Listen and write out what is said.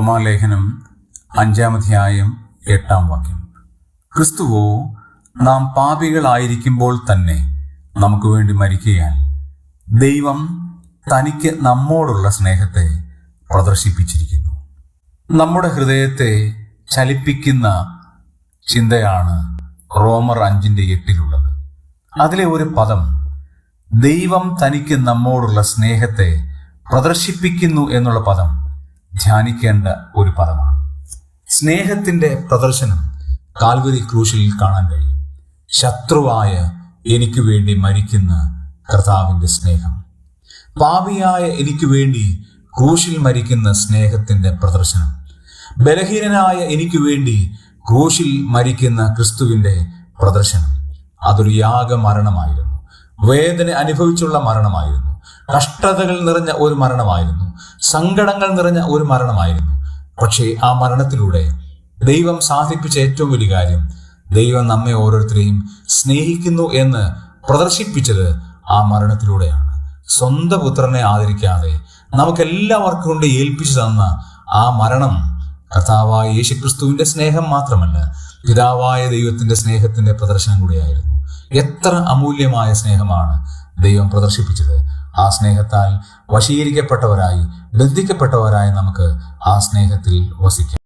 റോമാലേഖനം അഞ്ചാമധ്യായം എട്ടാം വാക്യം. ക്രിസ്തുവോ നാം പാപികളായിരിക്കുമ്പോൾ തന്നെ നമുക്ക് വേണ്ടി മരിക്കുകയാൽ ദൈവം തനിക്ക് നമ്മോടുള്ള സ്നേഹത്തെ പ്രദർശിപ്പിച്ചിരിക്കുന്നു. നമ്മുടെ ഹൃദയത്തെ ചലിപ്പിക്കുന്ന ചിന്തയാണ് റോമർ അഞ്ചിന്റെ എട്ടിലുള്ളത്. അതിലെ ഒരു പദം ദൈവം തനിക്ക് നമ്മോടുള്ള സ്നേഹത്തെ പ്രദർശിപ്പിക്കുന്നു എന്നുള്ള പദം ധ്യാനിക്കേണ്ട ഒരു പദമാണ്. സ്നേഹത്തിന്റെ പ്രദർശനം കാൽവരി ക്രൂശിൽ കാണാൻ കഴിയും. ശത്രുവായ എനിക്ക് വേണ്ടി മരിക്കുന്ന കർത്താവിന്റെ സ്നേഹം. പാപിയായ എനിക്ക് വേണ്ടി ക്രൂശിൽ മരിക്കുന്ന സ്നേഹത്തിന്റെ പ്രദർശനം. ബലഹീനനായ എനിക്ക് വേണ്ടി ക്രൂശിൽ മരിക്കുന്ന ക്രിസ്തുവിന്റെ പ്രദർശനം. അതൊരു യാഗ മരണമായിരുന്നു വേദന അനുഭവിച്ചുള്ള മരണമായിരുന്നു. കഷ്ടതകൾ നിറഞ്ഞ ഒരു മരണമായിരുന്നു. സങ്കടങ്ങൾ നിറഞ്ഞ ഒരു മരണമായിരുന്നു. പക്ഷേ ആ മരണത്തിലൂടെ ദൈവം സാധിപ്പിച്ച ഏറ്റവും വലിയ കാര്യം ദൈവം നമ്മെ ഓരോരുത്തരെയും സ്നേഹിക്കുന്നു എന്ന് പ്രദർശിപ്പിച്ചത് ആ മരണത്തിലൂടെയാണ്. സ്വന്തം പുത്രനെ ആദരിക്കാതെ നമുക്കെല്ലാവർക്കും കൊണ്ട് ഏൽപ്പിച്ചു തന്ന ആ മരണം കർത്താവായ യേശുക്രിസ്തുവിന്റെ സ്നേഹം മാത്രമല്ല പിതാവായ ദൈവത്തിന്റെ സ്നേഹത്തിന്റെ പ്രദർശനം കൂടിയായിരുന്നു. എത്ര അമൂല്യമായ സ്നേഹമാണ് ദൈവം പ്രദർശിപ്പിച്ചത്. ആ സ്നേഹത്താൽ വശീകരിക്കപ്പെട്ടവരായി ബന്ധിക്കപ്പെട്ടവരായി നമുക്ക് ആ സ്നേഹത്തിൽ വസിക്കാം.